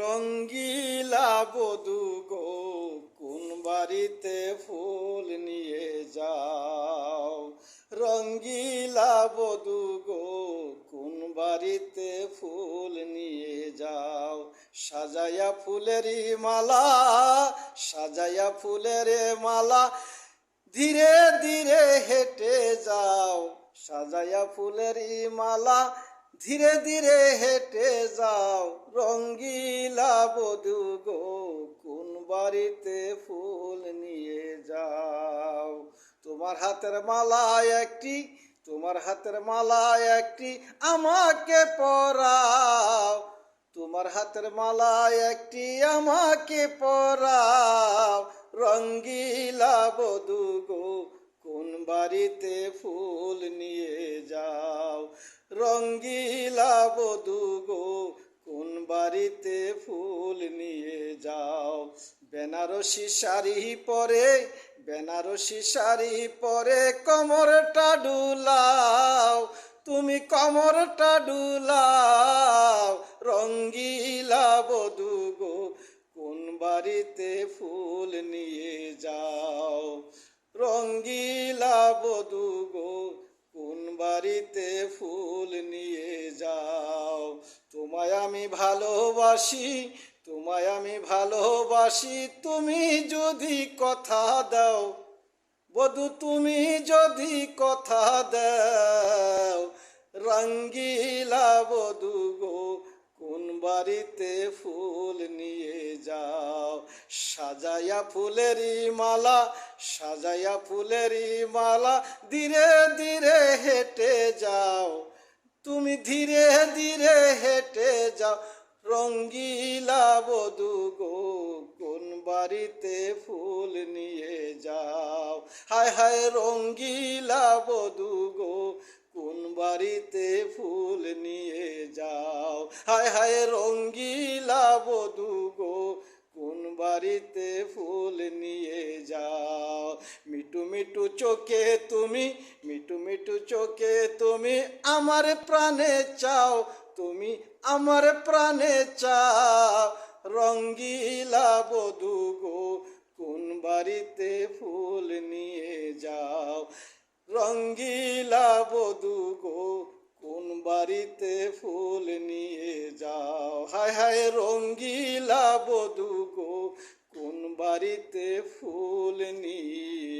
রঙ্গিলা বধু গো, কোন বাড়িতে ফুল নিয়ে যাও? রঙ্গিলা বধু গো, কোন বাড়িতে ফুল নিয়ে যাও? সাজায়া ফুলেরই মালা সাজায়া ফুলের মালা, ধীরে ধীরে হেঁটে যাও। সাজায়া ফুলেরই মালা ধীরে ধীরে হেঁটে যাও, রঙ্গিলা বধু গো, কোন বাড়িতে ফুল নিয়ে যাও? তোমার হাতের মালা একটি, তোমার হাতের মালা একটি আমাকে পরাও। তোমার হাতের মালা একটি আমাকে পরাও। রঙ্গিলা বধু গো, কোন বাড়িতে ফুল নিয়ে রঙ্গিলা বধু গো, কোন বাড়িতে ফুল নিয়ে যাও? বেনারসি শাড়ি পরে, বেনারসি শাড়ি পরে কমরটা ডুলাও। তুমি কমরটা ডুলাও, রঙ্গিলা বধু গো, কোন বাড়িতে ফুল নিয়ে যাও? রঙ্গিলা বধু বাড়িতে ফুল নিয়ে যাও। তোমায় আমি ভালোবাসি, তোমায় আমি ভালোবাসি, তুমি যদি কথা দাও। বধু, তুমি যদি কথা দাও। রঙ্গিলা বধু গো, কোন বাড়িতে ফুল নিয়ে যাও? সাজায়া ফুলেরই মালা সাজায়া ফুলেরই মালা, ধীরে ধীরে হেঁটে যাও, তুমি ধীরে ধীরে হেঁটে যাও। রঙ্গিলা বধু গো, কোন বাড়িতে ফুল নিয়ে যাও? হায় হায় রঙ্গিলা বধু গো, কোন বাড়িতে ফুল নিয়ে যাও? হায় হায় রঙ্গিলা বধু গো, কোন বাড়িতে ফুল নিয়ে যাও? মিটু চোখে তুমি মিটু মিটু চোখে তুমি আমার প্রাণে চাও, তুমি আমার প্রাণে চাও। রঙ্গিলা বধু গো, কোন বাড়িতে ফুল নিয়ে যাও? রঙ্গিলা বধু গো, কোন বাড়িতে ফুল নিয়ে যাও? হায় হায় রঙ্গিলা বধু গো, কোন বাড়িতে ফুল নিয়ে